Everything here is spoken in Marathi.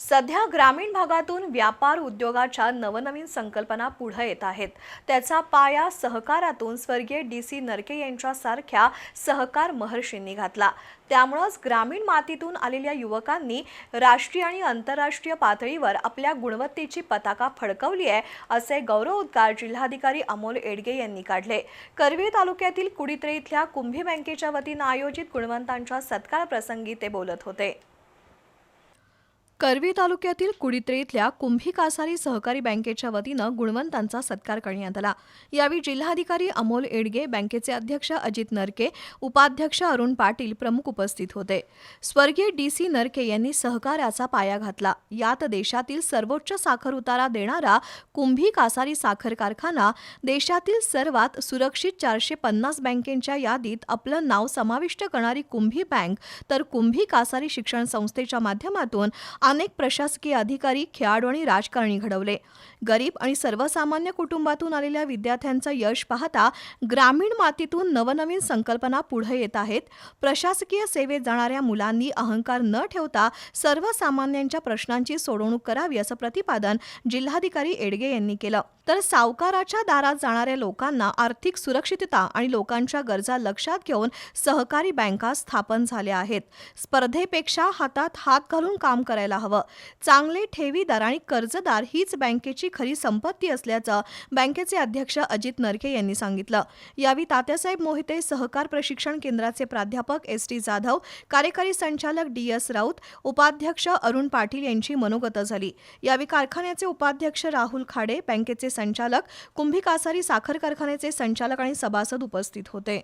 सध्या ग्रामीण भागातून व्यापार उद्योगाच्या नवनवीन संकल्पना पुढे येत आहेत. त्याचा पाया सहकारातून स्वर्गीय डी सी नरके यांच्यासारख्या सहकार महर्षींनी घातला. त्यामुळंच ग्रामीण मातीतून आलेल्या युवकांनी राष्ट्रीय आणि आंतरराष्ट्रीय पातळीवर आपल्या गुणवत्तेची पताका फडकवली आहे असे गौरवोद्गार जिल्हाधिकारी अमोल एडगे यांनी काढले. करवीर तालुक्यातील कुडित्रे इथल्या कुंभी बँकेच्या वतीनं आयोजित गुणवंतांच्या सत्कार प्रसंगी ते बोलत होते. करवी तालुक्यातील कुडित्रे इथल्या कुंभी कासारी सहकारी बँकेच्या वतीनं गुणवंतांचा सत्कार करण्यात आला. यावेळी जिल्हाधिकारी अमोल एडगे बँकेचे अध्यक्ष अजित नरके उपाध्यक्ष अरुण पाटील प्रमुख उपस्थित होते. स्वर्गीय डी सी नरके यांनी सहकार्याचा पाया घातला. यात देशातील सर्वोच्च साखर उतारा देणारा कुंभी कासारी साखर कारखाना देशातील सर्वात सुरक्षित चारशे पन्नास बँकेच्या यादीत आपलं नाव समाविष्ट करणारी कुंभी बँक तर कुंभी कासारी शिक्षण संस्थेच्या माध्यमातून अनेक प्रशासकीय अधिकारी खेळाडू आणि राजकारणी घडवले. गरीब आणि सर्वसामान्य कुटुंबातून आलेल्या विद्यार्थ्यांचं यश पाहता ग्रामीण मातीतून नवनवीन संकल्पना पुढे येत आहेत. प्रशासकीय सेवेत जाणाऱ्या मुलांनी अहंकार न ठेवता सर्वसामान्यांच्या प्रश्नांची सोडवणूक करावी असं प्रतिपादन जिल्हाधिकारी एडगे यांनी केलं. तर सावकाराच्या दारात जाणाऱ्या लोकांना आर्थिक सुरक्षितता आणि लोकांच्या गरजा लक्षात घेऊन सहकारी बँका स्थापन झाल्या आहेत. स्पर्धेपेक्षा हातात हात घालून काम करायला हवं. चांगले ठेवीदार आणि कर्जदार हीच बँकेची खरी संपत्ती असल्याचं बँकेचे अध्यक्ष अजित नरके यांनी सांगितलं. यावेळी तात्यासाहेब मोहिते सहकार प्रशिक्षण केंद्राचे प्राध्यापक एस टी जाधव कार्यकारी संचालक डी एस राऊत उपाध्यक्ष अरुण पाटील यांची मनोगत झाली. यावेळी कारखान्याचे उपाध्यक्ष राहुल खाडे बँकेचे संचालक कुंभी कासारी साखर कारखान्याचे संचालक आणि सभासद उपस्थित होते.